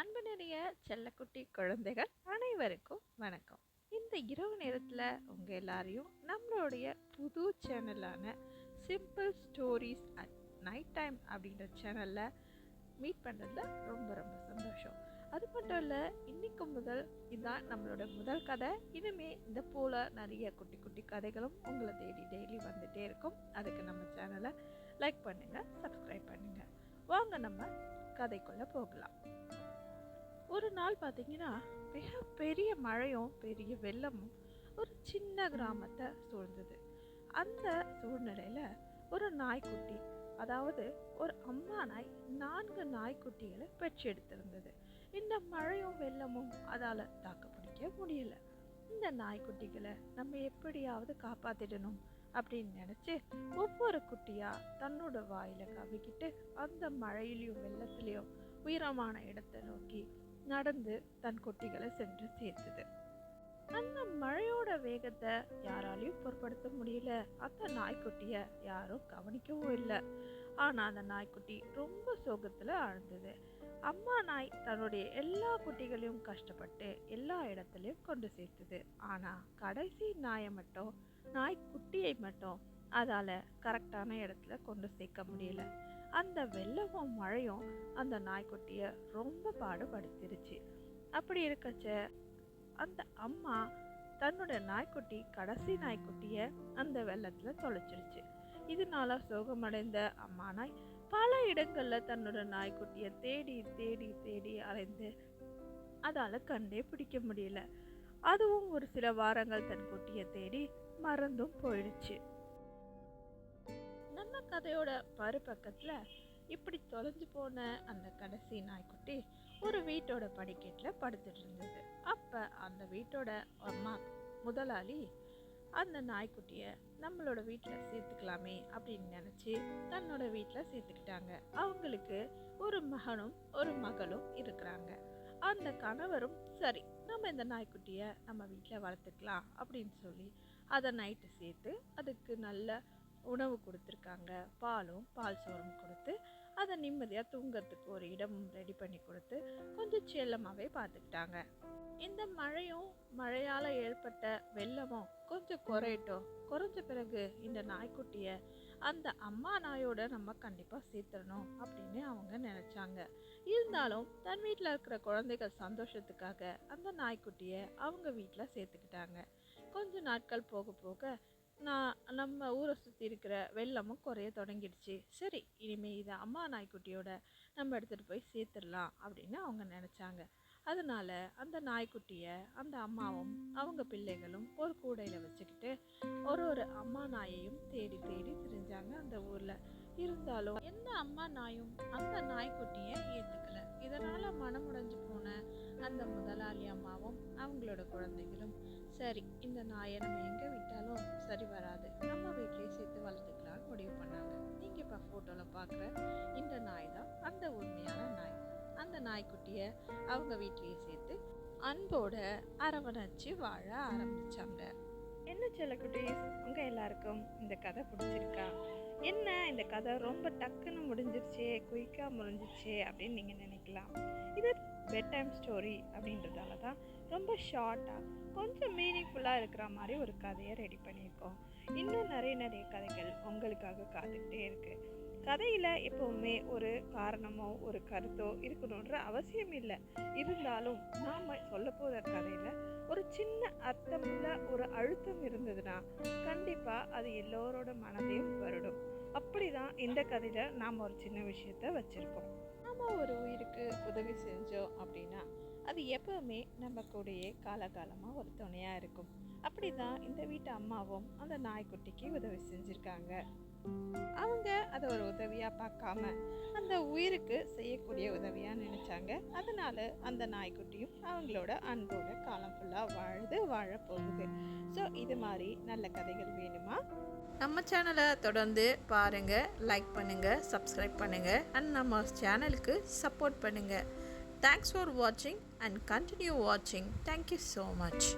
அன்பு நிறைய செல்லக்குட்டி குழந்தைகள் அனைவருக்கும் வணக்கம். இந்த இரவு நேரத்தில் உங்கள் எல்லாரையும் நம்மளுடைய புது சேனலான simple stories at night time அப்படின்ற சேனலில் மீட் பண்ணுறதுல ரொம்ப ரொம்ப சந்தோஷம். அது மட்டும் இல்லை இன்றைக்கு முதல் இதுதான் நம்மளோட முதல் கதை. இனிமே இந்த போல் நிறைய குட்டி குட்டி கதைகளும் உங்களை தேடி டெய்லி வந்துகிட்டே இருக்கும். அதுக்கு நம்ம சேனலை லைக் பண்ணுங்கள் சப்ஸ்கிரைப் பண்ணுங்கள் வாங்க நம்ம கதைக்குள்ளே போகலாம். ஒரு நாள் பார்த்தீங்கன்னா மிக பெரிய மழையும் பெரிய வெள்ளமும் ஒரு சின்ன கிராமத்தை சூழ்ந்தது. அந்த சூழ்நிலையில் ஒரு நாய்க்குட்டி அதாவது ஒரு அம்மா நாய் நான்கு நாய்க்குட்டிகளை பெற்றெடுத்திருந்தது இந்த மழையும் வெள்ளமும் அதால் தாக்கு பிடிக்க முடியல. இந்த நாய்க்குட்டிகளை நம்ம எப்படியாவது காப்பாத்திடணும் அப்படின்னு நினச்சி ஒவ்வொரு குட்டியாக தன்னோட வாயில் கவிக்கிட்டு அந்த மழையிலையும் வெள்ளத்துலேயும் உயரமான இடத்தை நோக்கி நடந்து தன் குட்டிகளை சென்று சேர்த்துது. அந்த மழையோட வேகத்தை யாராலையும் பொருட்படுத்த முடியல. அந்த நாய்க்குட்டிய யாரும் கவனிக்கவும் இல்லை. ஆனால் அந்த நாய்க்குட்டி ரொம்ப சோகத்தில் ஆழ்ந்தது அம்மா நாய் தன்னுடைய எல்லா குட்டிகளையும் கஷ்டப்பட்டு எல்லா இடத்துலையும் கொண்டு சேர்த்துது. ஆனால் கடைசி நாயை மட்டும் நாய்க்குட்டியை மட்டும் அதால் கரெக்டான இடத்துல கொண்டு சேர்க்க முடியல. அந்த வெள்ளமும் மழையும் அந்த நாய்க்குட்டியை ரொம்ப பாடுபடுத்திருச்சு. அப்படி இருக்கச்ச அந்த அம்மா தன்னோட நாய்க்குட்டி கடைசி நாய்க்குட்டியை அந்த வெள்ளத்தில் தொலைச்சிருச்சு. இதனால சோகமடைந்த அம்மா நாய் பல இடங்களில் தன்னோட நாய்க்குட்டியை தேடி தேடி தேடி அலைந்து அதால் கண்டே பிடிக்க முடியல. அதுவும் ஒரு சில வாரங்கள் தன் குட்டியை தேடி மறந்தும் போயிடுச்சு. நம்ம கதையோட மறுபக்கத்தில் இப்படி தொலைஞ்சு போன அந்த கடைசி நாய்க்குட்டி ஒரு வீட்டோட படிக்கட்டில் படுத்துட்டு இருந்தது. அப்போ அந்த வீட்டோட அம்மா முதலாளி அந்த நாய்க்குட்டியை நம்மளோட வீட்டில் சேர்த்துக்கலாமே அப்படின்னு நினச்சி தன்னோட வீட்டில் சேர்த்துக்கிட்டாங்க. அவங்களுக்கு ஒரு மகனும் ஒரு மகளும் இருக்கிறாங்க. அந்த கணவரும் சரி நம்ம இந்த நாய்க்குட்டியை நம்ம வீட்டில் வளர்த்துக்கலாம் அப்படின்னு சொல்லி அதை நைட்டு சேர்த்து அதுக்கு நல்ல உணவு கொடுத்துருக்காங்க. பாலும் பால் சோறும் கொடுத்து அதை நிம்மதியாக தூங்கிறதுக்கு ஒரு இடமும் ரெடி பண்ணி கொடுத்து கொஞ்சம் செல்லமாகவே பார்த்துக்கிட்டாங்க. இந்த மழையும் மழையால் ஏற்பட்ட வெள்ளமும் கொஞ்சம் குறையட்டும். குறைஞ்ச பிறகு இந்த நாய்க்குட்டியை அந்த அம்மா நாயோட நம்ம கண்டிப்பாக சேர்த்துடணும் அப்படின்னு அவங்க நினச்சாங்க. இருந்தாலும் தன் வீட்டில் இருக்கிற குழந்தைகள் சந்தோஷத்துக்காக அந்த நாய்க்குட்டியை அவங்க வீட்டில் சேர்த்துக்கிட்டாங்க. கொஞ்ச நாட்கள் போக போக நான் நம்ம ஊரை சுற்றி இருக்கிற வெள்ளமும் குறைய தொடங்கிடுச்சு. சரி இனிமேல் இதை அம்மா நாய்க்குட்டியோட நம்ம எடுத்துகிட்டு போய் சேர்த்துடலாம் அப்படின்னு அவங்க நினச்சாங்க. அதனால அந்த நாய்க்குட்டியை அந்த அம்மாவும் அவங்க பிள்ளைகளும் ஒரு கூடையில் வச்சுக்கிட்டு ஒரு ஒரு அம்மா நாயையும் தேடி தேடி திரிஞ்சாங்க அந்த ஊரில். இருந்தாலும் எந்த அம்மா நாயும் அந்த நாய்க்குட்டியை ஏற்றுக்கல இதனால் மனமுடைஞ்சு போன அந்த முதலாளி அம்மாவும் அவங்களோட குழந்தைகளும் சரி இந்த நாயை நம்ம எங்கே விட்டாலும் சரி வராது. நம்ம வீட்லேயே சேர்த்து வளர்த்துக்கலாம் முடிவு பண்ணாங்க. நீங்கள் இப்போ ஃபோட்டோவில் பார்க்குற இந்த நாய் தான் அந்த உண்மையான நாய். அந்த நாய்க்குட்டியை அவங்க வீட்லேயே சேர்த்து அன்போட அரவணைச்சு வாழ ஆரம்பித்தாங்க என்ன செல்லக்குட்டீஸ் உங்கள் எல்லாருக்கும் இந்த கதை பிடிச்சிருக்கா? என்ன இந்த கதை ரொம்ப டக்குன்னு முடிஞ்சிருச்சே குயிக்காக முடிஞ்சிருச்சே அப்படின்னு நீங்கள் நினைக்கலாம். இது பெட் டைம் ஸ்டோரி அப்படின்றதால தான் ரொம்ப ஷார்ட்டாக கொஞ்சம் மீனிங்ஃபுல்லாக இருக்கிற மாதிரி ஒரு கதையை ரெடி பண்ணியிருக்கோம். இன்னும் நிறைய நிறைய கதைகள் உங்களுக்காக காத்துக்கிட்டே இருக்குது கதையில் எப்போவுமே ஒரு காரணமோ ஒரு கருத்தோ இருக்கணுன்ற அவசியம் இல்லை. இருந்தாலும் நாம் சொல்ல போகிற கதையில் ஒரு சின்ன அர்த்தமுள்ள ஒரு அழுத்தம் இருந்ததுன்னா கண்டிப்பாக அது எல்லோரோட மனதையும் வருடும். அப்படி தான் இந்த கதையில் நாம் ஒரு சின்ன விஷயத்த வச்சுருக்கோம். நாம் ஒரு உயிருக்கு உதவி செஞ்சோம் அப்படின்னா அது எப்பவுமே நம்ம கூடயே காலகாலமாக ஒரு துணையாக இருக்கும். அப்படி தான் இந்த வீட்டு அம்மாவும் அந்த நாய்க்குட்டிக்கு உதவி செஞ்சுருக்காங்க. அவங்க அதை ஒரு உதவியாக பார்க்காம அந்த உயிருக்கு செய்யக்கூடிய உதவியாக நினச்சாங்க. அதனால் அந்த நாய்க்குட்டியும் அவங்களோட அன்போட காலம் ஃபுல்லாக வாழுது வாழ போகுது. ஸோ இது மாதிரி நல்ல கதைகள் வேணுமா? நம்ம சேனலை தொடர்ந்து பாருங்கள் லைக் பண்ணுங்கள் சப்ஸ்கிரைப் பண்ணுங்கள் அண்ட் நம்ம சேனலுக்கு சப்போர்ட் பண்ணுங்கள் தேங்க்ஸ் ஃபார் வாட்சிங் அண்ட் கண்டினியூ வாட்சிங் தேங்க்யூ ஸோ மச்